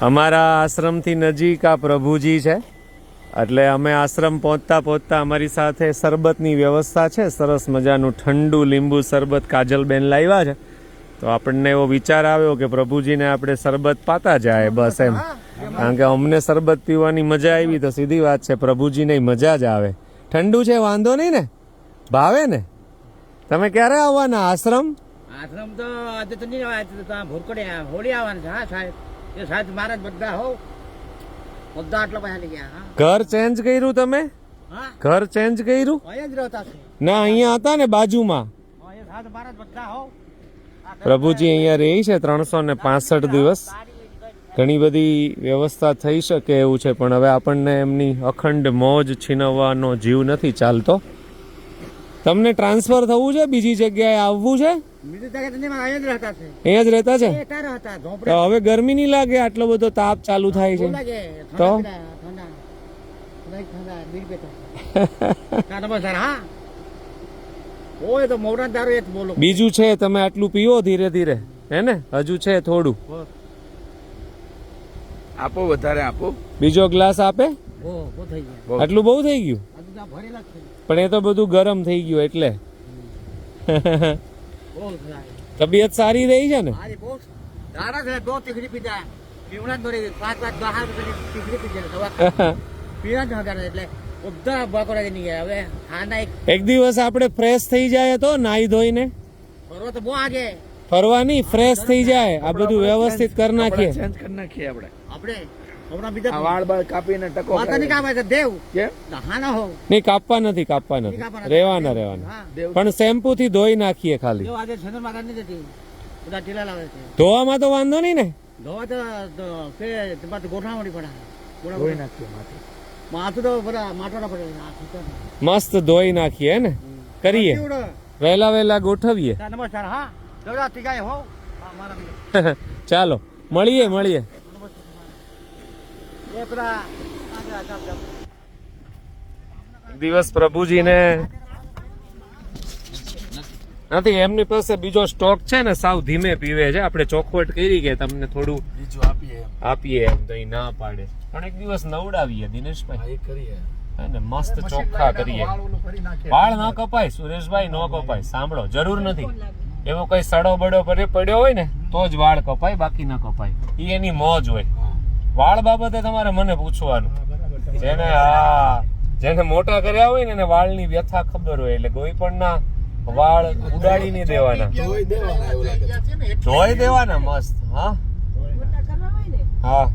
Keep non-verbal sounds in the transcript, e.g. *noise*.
અમારા આશ્રમથી નજીક આ પ્રભુજી છે. એટલે અમે આશ્રમ પહોંચતા પહોંચતા અમારી સાથે શરબતની વ્યવસ્થા છે. સરસ મજાનું ઠંડુ લીંબુ શરબત કાજલબેન લાવ્યા છે. તો આપણને એવો વિચાર આવ્યો કે પ્રભુજીને આપણે શરબત પાતા જાય બસ એમ. કારણ કે અમને શરબત પીવાની મજા આવી તો સીધી વાત છે, પ્રભુજીને મજા જ આવે. ઠંડુ છે, વાંધો નહીં ને? ભાવે ને? તમે ક્યારે આવવાના આશ્રમ? આશ્રમ તો આજે તો નહીં હોળી સાહેબ. એ સાહેબ મારા બધા હો. બધા આટલા પૈસા લઈ ગયા ઘર ચેન્જ કર્યું તમે? ઘર ચેન્જ કર્યું? અહીંયા જ રહેતા છે. ના અહીંયા હતા ને બાજુમાં? એ સાહેબ મારા બધા હો. પ્રભુજી અહીંયા રહી છે ત્રણસો ને પાસઠ દિવસ. ઘણી બધી વ્યવસ્થા થઈ શકે એવું છે પણ હવે આપણને એમની અખંડ મોજ છીનવવાનો જીવ નથી ચાલતો. તમને ટ્રાન્સફર થવું છે? બીજી જગ્યાએ આવવું છે? અહીંયા જ રહેતા છે. અહીંયા જ રહેતા છે? એ તારા હતા તો હવે ગરમી નહીં લાગે? આટલો બધો તાપ ચાલુ થાય છે. તો? *laughs* બીજું છે તમે આટલું પીવો ધીરે ધીરે. હે ને? હજુ છે થોડું. આપો વધારે આપો. બીજો ગ્લાસ આપે? આટલું બહુ થઈ ગયું? પણ એ તો બધું ગરમ થઈ ગયું એટલે. તબિયત સારી રહી છે ને? નહીં *laughs* એક દિવસ આપણે ફ્રેશ થઈ જાય તો નાઈ ધોઈને? ફરવા તો ફરવાની ફ્રેશ થઈ જાય. આ બધું વ્યવસ્થિત કરી નાખીએ. ચેન્જ કરી નાખીએ આપણે આપણે હમણાં આ બીજા વાળ બાળ કાપીને ટકો માતા ની કામ આવે છે દેવ. કેમ? હાના હો નહીં કાપવા નથી કાપવા નથી. રહેવાના રહેવાના. પણ શેમ્પુ થી ધોઈ નાખીએ ખાલી. ધોવામાં તો વાંધો નહીં ને. ધોવા તો ગોઠવણી પડે. મસ્ત ધોઈ નાખીએ ને? કરીએ. વહેલા વહેલા ગોઠવીએ. *laughs* ચાલો મળીએ મળીએ. દિવસ પ્રભુજીને નથી એમની પાસે બીજો સ્ટોક છે ને સાવ ધીમે પીવે છે. આપણે ચોખવટ કરી કે તમને થોડું બીજું આપીએ આપીએ એમ તો ના પાડે. પણ એક દિવસ નવડાવીએ દિનેશભાઈ. કરીએ. અને મસ્ત ચોખ્ખા કરીએ. વાળ ન કપાય સુરેશભાઈ ન કપાય સાંભળો જરૂર નથી. એવો કઈ સડો બડો પડ્યો હોય ને તો જ વાળ કપાય બાકી ન કપાય. એ એની મોજ હોય. વાળ બાબતે તમારે મને પૂછવાનું. જેને હા જેને મોટા કર્યા હોય ને એને વાળની વ્યથા ખબર હોય એટલે કોઈ પણ ના વાળ ઉડાડી નહીં દેવાના. જોઈ દેવાના એવું ધોઈ દેવાના મસ્ત હા. હા.